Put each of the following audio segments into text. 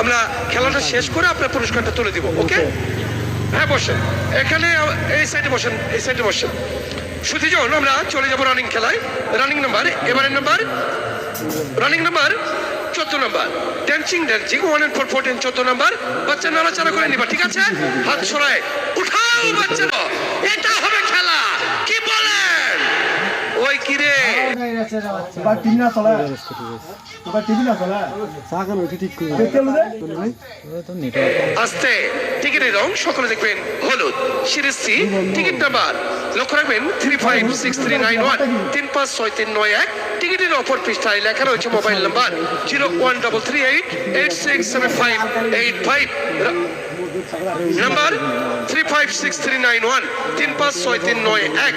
আমরা খেলাটা শেষ করে আপনার পুরস্কারটা তুলে দিব, ওকে? হ্যাঁ বসেন। এখানে, এই সাইডে বসেন, এই সাইডে বসেন। সুতিজন আমরা চলে যাব রানিং খেলায়। রানিং নাম্বার, এবারের নাম্বার। রানিং নাম্বার চোদ্দ number. Dancing dancing one and four fourteen চোদ্দ নাম্বার। বাচ্চা নাড়াচাড়া করে নিবা, ঠিক আছে? হাত সরায়। উঠাও বাচ্চা এটা হবে খেলা কি বলেন ওই কি রে এবার টিভি না চলে এবার টিভি না চলে দেখতে হলো আস্তে, টিকিটের রং সকলে দেখবেন হলুদ। সিরিজ সি, টিকিট নাম্বার, লক্ষ্য রাখবেন three five six three nine one তিন পাঁচ ছয় তিন নয় এক। টিকিটের অপর পৃষ্ঠায় লেখা রয়েছে mobile number, zero one double three eight eight six seven five eight five. Number three five six three nine one তিন পাঁচ ছয় তিন নয় এক।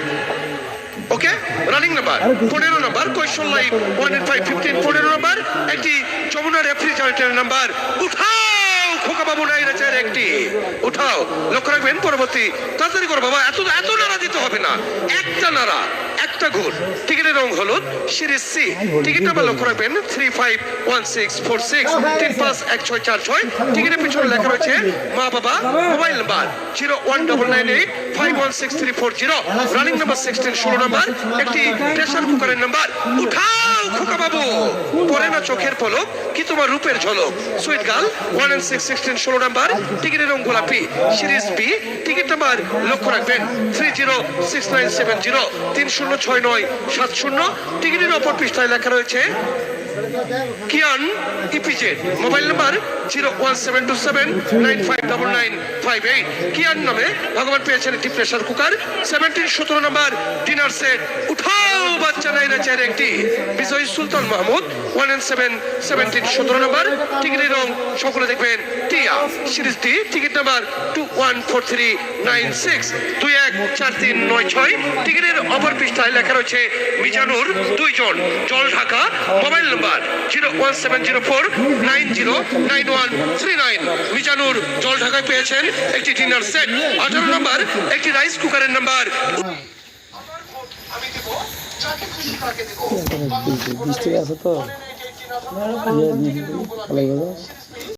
ওকে রানিং নাম্বার পনেরো number question line one eight five fifteen পনেরো নাম্বার একটি Jamuna refrigerator number উঠাও খোকা বাবু নাই রেচার একটি উঠাও লক্ষ্য রাখবেন পরবর্তী। তাড়াতাড়ি করো বাবা। এত এত নাড়া দিতে হবে না। একটা নাড়া, একটা ঘুর টিকিটের রং হলুদ সিরিজ সি টিকিট নাম্বার লক্ষ্য রাখবেন three five one six four six তিন পাঁচ এক ছয় চার ছয়। টিকিটের পিছনে লেখা রয়েছে মা বাবা, mobile number zero one double nine eight চোখের পলক, কি তোমার রূপের ঝলক? Sweet girl one and six sixteen ষোলো নাম্বার টিকিটের রং গোলাপি। সিরিজ বি টিকিট নাম্বার লক্ষ্য রাখবেন three zero six nine seven zero তিন শূন্য ছয় নয় সাত শূন্য। টিকিটের অপর পৃষ্ঠায় লেখা রয়েছে Kiyan EPZ mobile number zero one seven two seven nine five double nine five eight. Kiyan নামে ভগবান পেয়েছেন একটি প্রেশার কুকার সেভেন্টিন সতেরো নাম্বার ডিনার সেট উঠাও বাচ্চা নাই না চার একটি। Bijoy Sultan Mahmud one and seven seventeen সতেরো নাম্বার। টিকিটের রং সকলে দেখবেন। টিয়া series D ticket number two one four three nine six দুই এক চার তিন নয় ছয়। টিকিটের অপর পৃষ্ঠায় লেখা রয়েছে, মিজানুর দুইজন। Dhaka, mobile number zero one seven zero four nine zero nine one three nine. Mizanur জল ঢাকায় পেয়েছেন একটি ডিনার সেট। আঠারো নম্বর, একটি রাইস কুকারের নাম্বার। বৃষ্টি আছে তো?